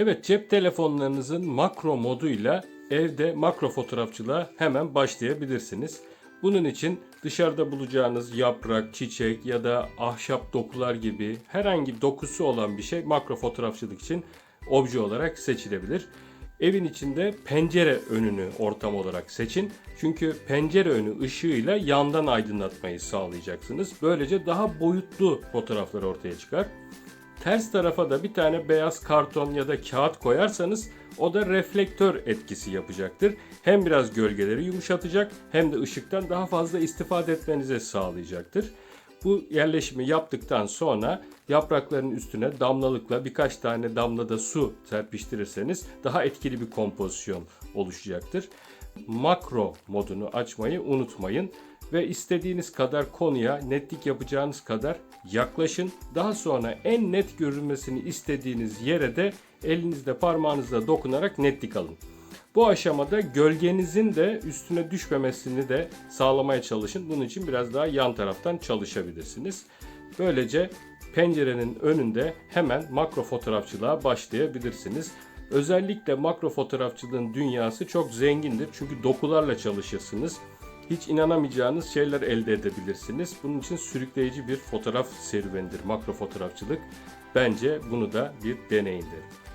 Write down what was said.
Evet cep telefonlarınızın makro moduyla evde makro fotoğrafçılığa hemen başlayabilirsiniz. Bunun için dışarıda bulacağınız yaprak, çiçek ya da ahşap dokular gibi herhangi dokusu olan bir şey makro fotoğrafçılık için obje olarak seçilebilir. Evin içinde pencere önünü ortam olarak seçin. Çünkü pencere önü ışığıyla yandan aydınlatmayı sağlayacaksınız. Böylece daha boyutlu fotoğraflar ortaya çıkar. Ters tarafa da bir tane beyaz karton ya da kağıt koyarsanız o da reflektör etkisi yapacaktır. Hem biraz gölgeleri yumuşatacak hem de ışıktan daha fazla istifade etmenize sağlayacaktır. Bu yerleşimi yaptıktan sonra yaprakların üstüne damlalıkla birkaç tane damlada su serpiştirirseniz daha etkili bir kompozisyon oluşacaktır. Makro modunu açmayı unutmayın ve istediğiniz kadar konuya netlik yapacağınız kadar yaklaşın. Daha sonra en net görünmesini istediğiniz yere de elinizde parmağınızla dokunarak netlik alın. Bu aşamada gölgenizin de üstüne düşmemesini de sağlamaya çalışın. Bunun için biraz daha yan taraftan çalışabilirsiniz. Böylece pencerenin önünde hemen makro fotoğrafçılığa başlayabilirsiniz. Özellikle makro fotoğrafçılığın dünyası çok zengindir. Çünkü dokularla çalışırsınız. Hiç inanamayacağınız şeyler elde edebilirsiniz. Bunun için sürükleyici bir fotoğraf serüvenidir makro fotoğrafçılık. Bence bunu da bir deneyin derim.